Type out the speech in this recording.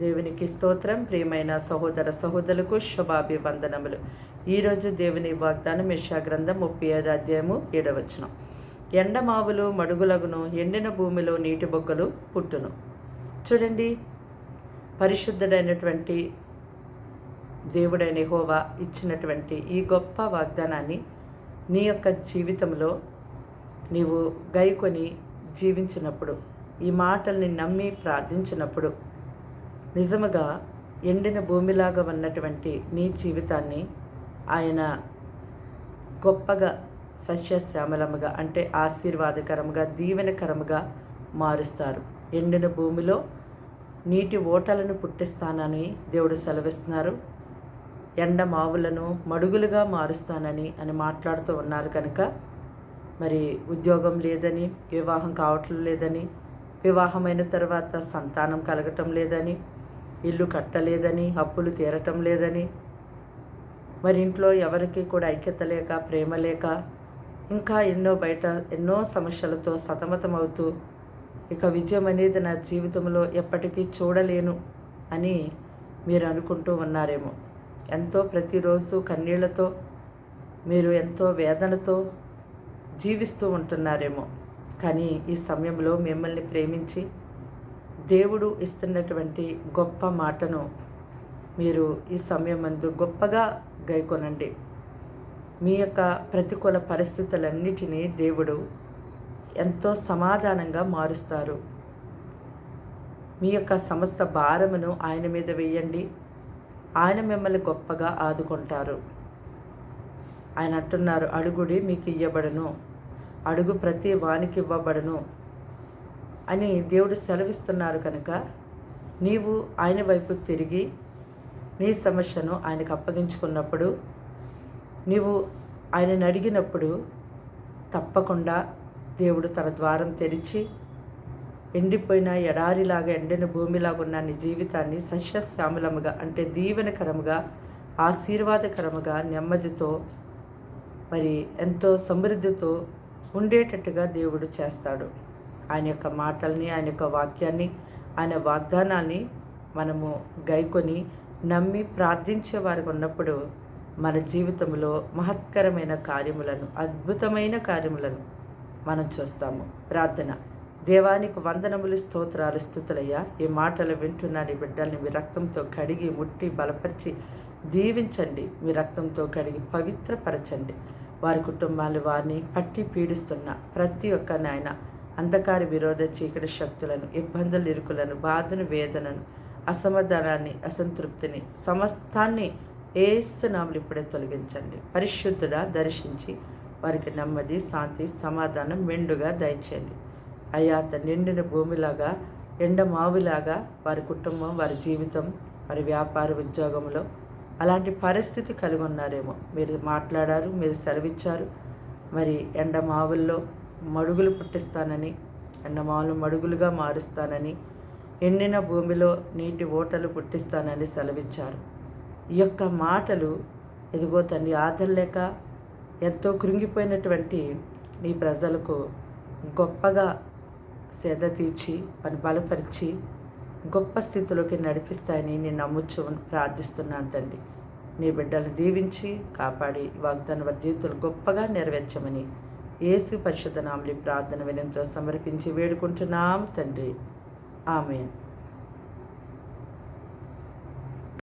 దేవునికి స్తోత్రం. ప్రియమైన సహోదర సహోదరులకు శుభాభివందనములు. ఈరోజు దేవుని వాగ్దానం యశా గ్రంథం ముప్పై ఐదు అధ్యాయము ఏడవచనం ఎండమావులు మడుగులగును ఎండిన భూమిలో నీటి బొగ్గలు పుట్టును. చూడండి పరిశుద్ధుడైనటువంటి దేవుడైన హోవా ఇచ్చినటువంటి ఈ గొప్ప వాగ్దానాన్ని నీ యొక్క జీవితంలో నీవు గైకొని జీవించినప్పుడు ఈ మాటల్ని నమ్మి ప్రార్థించినప్పుడు నిజముగా ఎండిన భూమిలాగా ఉన్నటువంటి నీ జీవితాన్ని ఆయన గొప్పగా సస్యశ్యామలముగా అంటే ఆశీర్వాదకరముగా దీవెనకరముగా మారుస్తారు. ఎండిన భూమిలో నీటి ఓటలను పుట్టిస్తానని దేవుడు సెలవిస్తున్నారు. ఎండ మావులను మడుగులుగా మారుస్తానని అని మాట్లాడుతూ ఉన్నారు కనుక మరి ఉద్యోగం లేదని వివాహం కావటం లేదని వివాహమైన తర్వాత సంతానం కలగటం లేదని ఇల్లు కట్టలేదని అప్పులు తీరటం లేదని. మరి ఇంట్లో ఎవరికి కూడా ఐక్యత లేక ప్రేమ లేక ఇంకా ఎన్నో బయట ఎన్నో సమస్యలతో సతమతమవుతూ ఇక విజయం అనేది నా జీవితంలో ఎప్పటికీ చూడలేను అని మీరు అనుకుంటూ ఉన్నారేమో. ఎంతో ప్రతిరోజు కన్నీళ్ళతో మీరు ఎంతో వేదనతో జీవిస్తూ ఉంటున్నారేమో. కానీ ఈ సమయంలో మిమ్మల్ని ప్రేమించి దేవుడు ఇస్తున్నటువంటి గొప్ప మాటను మీరు ఈ సమయం అందు గొప్పగా గైకొనండి. మీ యొక్క ప్రతికూల పరిస్థితులన్నిటినీ దేవుడు ఎంతో సమాధానంగా మారుస్తారు. మీ యొక్క సమస్త భారమును ఆయన మీద వేయండి. ఆయన మిమ్మల్ని గొప్పగా ఆదుకుంటారు. ఆయన అంటున్నారు అడుగుడి మీకు ఇవ్వబడను అడుగు ప్రతి వానికి ఇవ్వబడను. అని దేవుడు సెలవిస్తున్నారు కనుక నీవు ఆయన వైపు తిరిగి నీ సమస్యను ఆయనకు అప్పగించుకున్నప్పుడు నీవు ఆయనను అడిగినప్పుడు తప్పకుండా దేవుడు తన ద్వారం తెరిచి ఎండిపోయిన ఎడారిలాగా ఎండిన భూమిలాగా ఉన్న నీ జీవితాన్ని సస్యశ్యామలముగా అంటే దీవెనకరముగా ఆశీర్వాదకరముగా నెమ్మదితో మరి ఎంతో సమృద్ధితో ఉండేటట్టుగా దేవుడు చేస్తాడు. ఆయన యొక్క మాటల్ని ఆయన యొక్క వాక్యాన్ని ఆయన వాగ్దానాన్ని మనము గైకొని నమ్మి ప్రార్థించే వారికి ఉన్నప్పుడు మన జీవితంలో మహత్కరమైన కార్యములను అద్భుతమైన కార్యములను మనం చూస్తాము. ప్రార్థన. దేవానికి వందనములు స్తోత్రాలు స్థుతులయ్యా. ఈ మాటలు వింటున్న నీ బిడ్డల్ని మీ రక్తంతో కడిగి ముట్టి బలపరిచి దీవించండి. మీ రక్తంతో కడిగి పవిత్రపరచండి. వారి కుటుంబాలు వారిని పట్టి పీడిస్తున్న ప్రతి ఒక్క నాయన అంధకార విరోధ చీకటి శక్తులను ఇబ్బందులు ఇరుకులను బాధను వేదనను అసమాధానాన్ని అసంతృప్తిని సమస్తాన్ని ఏసునాములు ఇప్పుడే తొలగించండి. పరిశుద్ధుడా దర్శించి వారికి నెమ్మది శాంతి సమాధానం మెండుగా దయచేయండి. అయాత అతను నిండిన భూమిలాగా ఎండమావిలాగా వారి కుటుంబం వారి జీవితం వారి వ్యాపార ఉద్యోగంలో అలాంటి పరిస్థితి కలిగి ఉన్నారేమో. మీరు మాట్లాడారు మీరు సెలవిచ్చారు. మరి ఎండమావుల్లో మడుగులు పుట్టిస్తానని ఎండమాలు మడుగులుగా మారుస్తానని ఎండిన భూమిలో నీటి ఓటలు పుట్టిస్తానని సెలవిచ్చారు. ఈ యొక్క మాటలు ఎదుగో తండ్రి ఆదరలేక ఎంతో కృంగిపోయినటువంటి నీ ప్రజలకు గొప్పగా సేద తీర్చి వారిని బలపరిచి గొప్ప స్థితిలోకి నడిపిస్తాయని నేను నమ్ముచ్చు ప్రార్థిస్తున్నాను తండ్రి. నీ బిడ్డలు దీవించి కాపాడి వాగ్దాన వారి జీవితాలు గొప్పగా నెరవేర్చమని యేసు పరిశుద్ధ నామలి ప్రార్థన వినంతో సమర్పించి వేడుకుంటున్నాం తండ్రి. ఆమెన్.